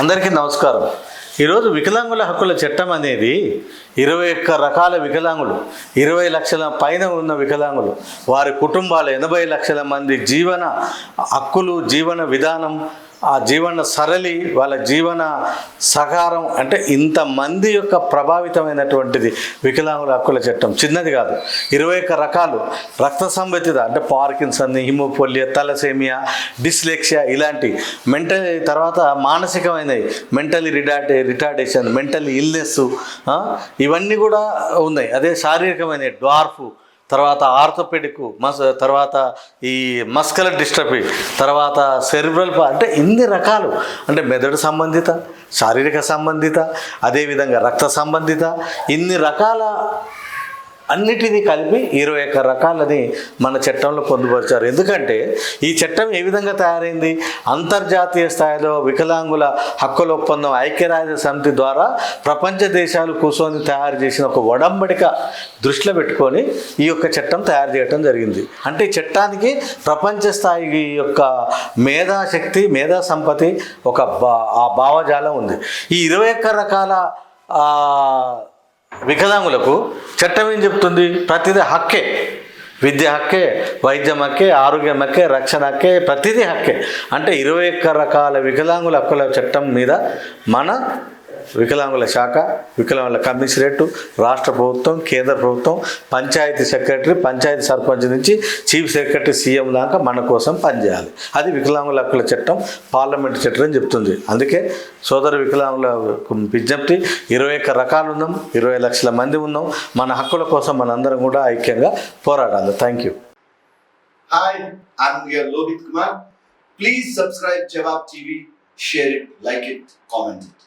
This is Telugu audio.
అందరికీ నమస్కారం. ఈరోజు వికలాంగుల హక్కుల చట్టం అనేది ఇరవై ఒక్క రకాల వికలాంగులు ఇరవై లక్షల పైన ఉన్న వికలాంగులు వారి కుటుంబాలు ఎనభై లక్షల మంది జీవన హక్కులు జీవన విధానం ఆ జీవన సరళి వాళ్ళ జీవన సకారం అంటే ఇంతమంది యొక్క ప్రభావితమైనటువంటిది వికలాంగుల హక్కుల చట్టం. చిన్నది కాదు. ఇరవై ఒక్క రకాలు. రక్త సంబంధిత అంటే పార్కిన్సన్ హిమోపోలియా తలసేమియా డిస్లెక్సియా ఇలాంటి మెంటల్ తర్వాత మానసికమైనవి. మెంటలీ రిటార్డే రిటార్డేషన్ మెంటల్ ఇల్నెస్ ఇవన్నీ కూడా ఉన్నాయి. అదే శారీరకమైన డ్వార్ఫ్ తర్వాత ఆర్థోపెడిక్ మస్ తర్వాత ఈ మస్కలర్ డిస్ట్రఫీ తర్వాత సెరిబ్రల్ అంటే ఇన్ని రకాలు. అంటే మెదడు సంబంధిత శారీరక సంబంధిత అదేవిధంగా రక్త సంబంధిత ఇన్ని రకాల అన్నిటినీ కలిపి ఇరవై ఒక్క రకాలని మన చట్టంలో పొందుపరిచారు. ఎందుకంటే ఈ చట్టం ఏ విధంగా తయారైంది? అంతర్జాతీయ స్థాయిలో వికలాంగుల హక్కుల ఒప్పందం ఐక్యరాజ్య సమితి ద్వారా ప్రపంచ దేశాలు కూర్చొని తయారు చేసిన ఒక ఒడంబడిక దృష్టిలో పెట్టుకొని ఈ యొక్క చట్టం తయారు చేయడం జరిగింది. అంటే ఈ చట్టానికి ప్రపంచ స్థాయి యొక్క మేధాశక్తి మేధా సంపత్తి ఒక బా ఆ భావజాలం ఉంది. ఈ ఇరవై ఒక్క రకాల వికలాంగులకు చట్టం ఏం చెప్తుంది? ప్రతిదీ హక్కే. విద్య హక్కే వైద్యం హక్కే ఆరోగ్యం హక్కే రక్షణ హక్కే ప్రతిదీ హక్కే. అంటే ఇరవై ఒక్క రకాల వికలాంగుల హక్కుల చట్టం మీద మన వికలాంగుల శాఖ వికలాంగుల కమిషనరేటు రాష్ట్ర ప్రభుత్వం కేంద్ర ప్రభుత్వం పంచాయతీ సెక్రటరీ పంచాయతీ సర్పంచ్ నుంచి చీఫ్ సెక్రటరీ సీఎం దాకా మన కోసం పనిచేయాలి. అది వికలాంగుల హక్కుల చట్టం పార్లమెంట్ చట్టం అని చెప్తుంది. అందుకే సోదర వికలాంగుల విజ్ఞప్తి ఇరవై ఒక్క రకాలు ఉన్నాం ఇరవై లక్షల మంది ఉన్నాం. మన హక్కుల కోసం మనందరం కూడా ఐక్యంగా పోరాడాలి. Thank you hi I'm your Lohit Kumar. Please subscribe Jawab TV, share it, like it, comment it.